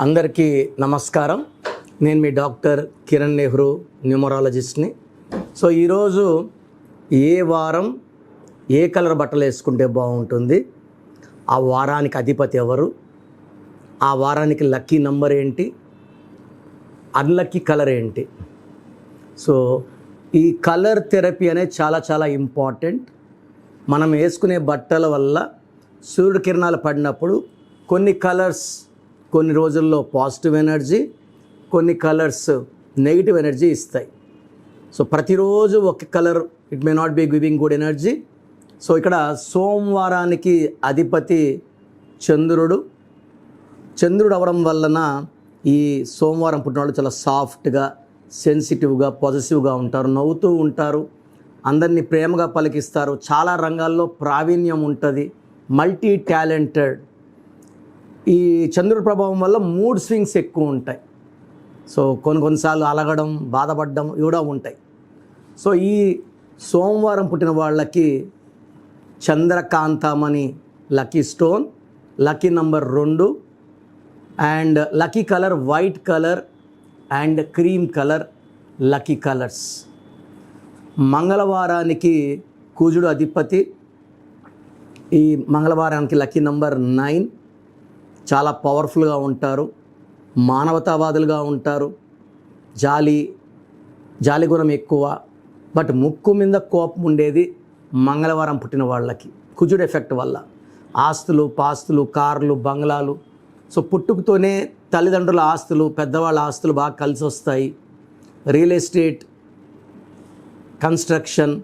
అందరికీ నమస్కారం. నేను మీ డాక్టర్ కిరణ్ నెహ్రూ న్యూమరాలజిస్ట్ని. సో ఈరోజు ఏ వారం ఏ కలర్ బట్టలు వేసుకుంటే బాగుంటుంది? ఆ వారానికి అధిపతి ఎవరు? ఆ వారానికి లక్కీ నంబర్ ఏంటి? అన్లక్కీ కలర్ ఏంటి? సో ఈ కలర్ థెరపీ అనేది చాలా చాలా ఇంపార్టెంట్. మనం వేసుకునే బట్టల వల్ల సూర్యుడు కిరణాలు పడినప్పుడు కొన్ని కలర్స్ కొన్ని రోజుల్లో పాజిటివ్ ఎనర్జీ కొన్ని కలర్స్ నెగిటివ్ ఎనర్జీ ఇస్తాయి. సో ప్రతిరోజు ఒక colour it may not be giving good energy. So ఇక్కడ సోమవారానికి అధిపతి చంద్రుడు. చంద్రుడు అవడం వలన ఈ సోమవారం పుట్టిన వాళ్ళు చాలా సాఫ్ట్గా సెన్సిటివ్గా పాజిటివ్గా ఉంటారు నవ్వుతూ ఉంటారు. అందరినీ ప్రేమగా పలికిస్తారు. చాలా రంగాల్లో ప్రావీణ్యం ఉంటుంది. మల్టీ టాలెంటెడ్ ఈ చంద్రుడి ప్రభావం వల్ల మూడ్ స్వింగ్స్ ఎక్కువ ఉంటాయి. సో కొన్ని కొన్నిసార్లు అలగడం బాధపడడం ఇవి కూడా ఉంటాయి. సో ఈ సోమవారం పుట్టిన వాళ్ళకి చంద్రకాంతమని లక్కీ స్టోన్ లక్కీ నంబర్ రెండు and lucky colour white colour and cream colour lucky colours. మంగళవారానికి కూజుడు అధిపతి. ఈ మంగళవారానికి లక్కీ నంబర్ నైన్ చాలా పవర్ఫుల్గా ఉంటారు మానవతావాదులుగా ఉంటారు. జాలి జాలి గుణం ఎక్కువ. బట్ ముక్కు మీద కోపం ఉండేది మంగళవారం పుట్టిన వాళ్ళకి. కుజుడు ఎఫెక్ట్ వల్ల. ఆస్తులు పాస్తులు కార్లు బంగ్లాలు. సో పుట్టుకతోనే తల్లిదండ్రుల ఆస్తులు పెద్దవాళ్ళ ఆస్తులు బాగా కలిసి వస్తాయి. రియల్ ఎస్టేట్ కన్స్ట్రక్షన్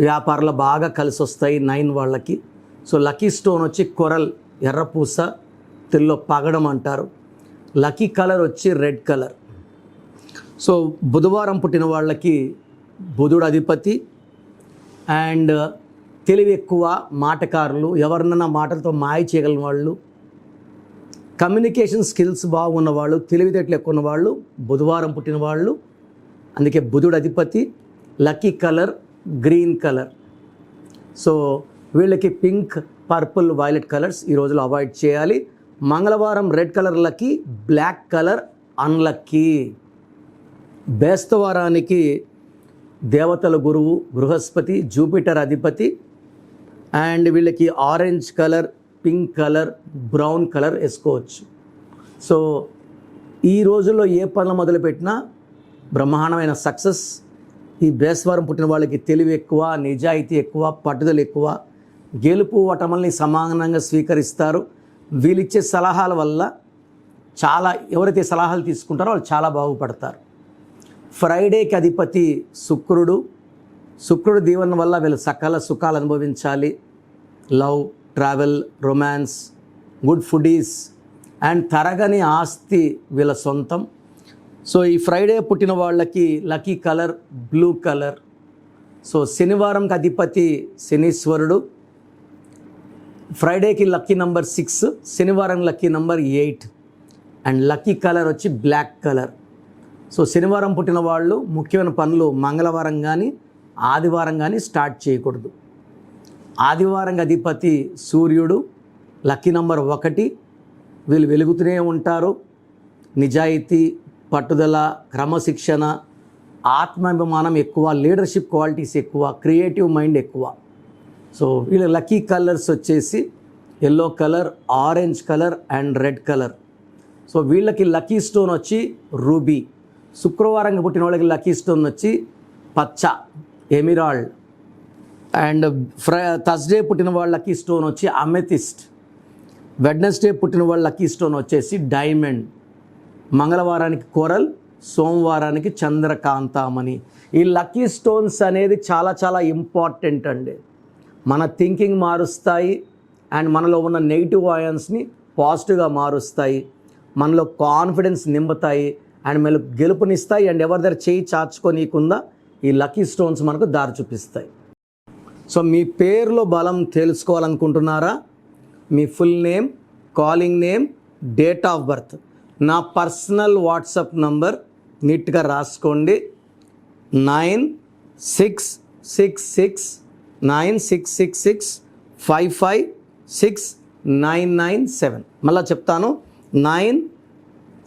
వ్యాపారాలు బాగా కలిసి వస్తాయి నైన్ వాళ్ళకి. సో లక్కీ స్టోన్ వచ్చి కొరల్. ఎర్రపూస తెల్లో పగడం అంటారు. లక్కీ కలర్ వచ్చి రెడ్ కలర్. సో బుధవారం పుట్టిన వాళ్ళకి బుధుడు అధిపతి. అండ్ తెలివి ఎక్కువ మాటకారులు ఎవరినన్నా మాటలతో మాయ చేయగలిగిన వాళ్ళు కమ్యూనికేషన్ స్కిల్స్ బాగున్న వాళ్ళు తెలివితేటలు ఎక్కువ ఉన్నవాళ్ళు బుధవారం పుట్టిన వాళ్ళు. అందుకే బుధుడు అధిపతి lucky colour green colour. So వీళ్ళకి పింక్ పర్పుల్ వైలెట్ కలర్స్ ఈ రోజులో అవాయిడ్ చేయాలి. మంగళవారం red colour lucky black colour unlucky. బేస్తవారానికి దేవతల గురువు బృహస్పతి జూపిటర్ అధిపతి అండ్ వీళ్ళకి orange colour pink colour brown colour వేసుకోవచ్చు. సో ఈ రోజుల్లో ఏ పనులు మొదలుపెట్టినా బ్రహ్మాండమైన సక్సెస్. ఈ బేస్వారం పుట్టిన వాళ్ళకి తెలివి ఎక్కువ నిజాయితీ ఎక్కువ పట్టుదల ఎక్కువ. గెలుపు ఓటమల్ని సమానంగా స్వీకరిస్తారు. వీళ్ళిచ్చే సలహాల వల్ల చాలా ఎవరైతే సలహాలు తీసుకుంటారో వాళ్ళు చాలా బాగుపడతారు. ఫ్రైడేకి అధిపతి శుక్రుడు. శుక్రుడు దీవెన వల్ల వీళ్ళు సకల సుఖాలు అనుభవించాలి. Love travel romance good foodies and తరగని ఆస్తి వీళ్ళ సొంతం. సో ఈ ఫ్రైడే పుట్టిన వాళ్ళకి lucky colour blue colour. So శనివారంకి అధిపతి శనీశ్వరుడు. ఫ్రైడేకి లక్కీ నంబర్ సిక్స్ శనివారం lucky number eight and lucky colour వచ్చి బ్లాక్ కలర్ సో శనివారం పుట్టిన వాళ్ళు ముఖ్యమైన పనులు మంగళవారం కానీ ఆదివారం కానీ స్టార్ట్ చేయకూడదు. ఆదివారం అధిపతి సూర్యుడు లక్కీ నంబర్ ఒకటి. వీళ్ళు వెలుగుతూనే ఉంటారు. నిజాయితీ పట్టుదల క్రమశిక్షణ ఆత్మాభిమానం ఎక్కువ లీడర్షిప్ క్వాలిటీస్ ఎక్కువ క్రియేటివ్ మైండ్ ఎక్కువ. సో వీళ్ళ లక్కీ కలర్స్ వచ్చేసి yellow colour orange colour and red colour. So వీళ్ళకి లక్కీ స్టోన్ వచ్చి రూబీ. శుక్రవారం పుట్టిన వాళ్ళకి లక్కీ స్టోన్ వచ్చి పచ్చ ఎమిరాల్డ్ అండ్ ఫ్రై థర్స్డే పుట్టిన వాళ్ళ లక్కీ స్టోన్ వచ్చి అమెథిస్ట్. వెడ్నెస్డే పుట్టిన వాళ్ళ లక్కీ స్టోన్ వచ్చేసి డైమండ్. మంగళవారానికి కొరల్ సోమవారానికి చంద్రకాంతామణి. ఈ లక్కీ స్టోన్స్ అనేది చాలా చాలా ఇంపార్టెంట్ అండి. మన థింకింగ్ మారుస్తాయి అండ్ మనలో ఉన్న నెగిటివ్ ఆయన్స్ని పాజిటివ్గా మారుస్తాయి. మనలో కాన్ఫిడెన్స్ నింపుతాయి అండ్ మనలో గెలుపునిస్తాయి అండ్ ఎవరి దగ్గర చేయి చాచుకోనీయకుండా ఈ లక్కీ స్టోన్స్ మనకు దారి చూపిస్తాయి. సో మీ పేరులో బలం తెలుసుకోవాలనుకుంటున్నారా? మీ full name calling name date of birth నా పర్సనల్ వాట్సాప్ నంబర్ నీట్గా రాసుకోండి. Nine six six six nine six six six five five six nine nine seven. మళ్ళీ చెప్తాను. Nine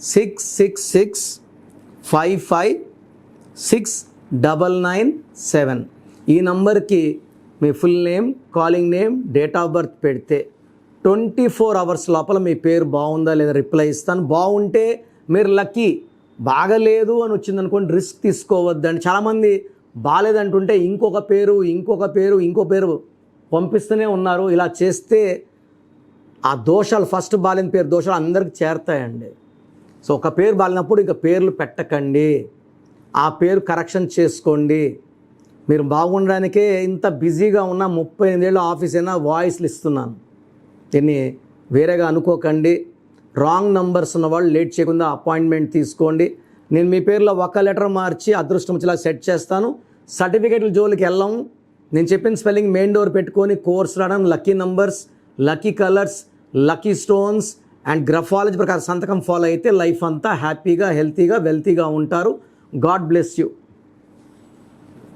six six six five five six double nine seven. ఈ నంబర్కి మీ full name calling name date of birth పెడితే twenty four hours లోపల మీ పేరు బాగుందా లేదా రిప్లై ఇస్తాను. బాగుంటే మీరు లక్కీ. బాగలేదు అని వచ్చింది అనుకోండి రిస్క్ తీసుకోవద్దండి చాలామంది బాగాలేదంటుంటే ఇంకొక పేరు ఇంకొక పేరు ఇంకో పేరు పంపిస్తూనే ఉన్నారు. ఇలా చేస్తే ఆ దోషాలు ఫస్ట్ బాలిన పేరు దోషాలు అందరికి చేరతాయండి. సో ఒక పేరు బాలినప్పుడు ఇంకా పేర్లు పెట్టకండి. ఆ పేరు కరెక్షన్ చేసుకోండి. మీరు బాగుండడానికే ఇంత బిజీగా ఉన్న ముప్పై ఎనిమిదేళ్ళు ఆఫీస్ అయినా వాయిస్లు ఇస్తున్నాను. దీన్ని వేరేగా అనుకోకండి. రాంగ్ నంబర్స్ ఉన్న వాళ్ళు లేట్ చేయకుండా అపాయింట్మెంట్ తీసుకోండి. నేను మీ పేరులో ఒక లెటర్ మార్చి అదృష్టం వచ్చేలా సెట్ చేస్తాను. సర్టిఫికేట్ల జోలికి వెళ్ళాం. నేను చెప్పిన స్పెల్లింగ్ మెయిన్ డోర్ పెట్టుకొని కోర్స్ రావడం lucky numbers lucky colours lucky stones and graphology ప్రకారం సంతకం ఫాలో అయితే లైఫ్ అంతా హ్యాపీగా హెల్తీగా వెల్తీగా ఉంటారు. God bless you.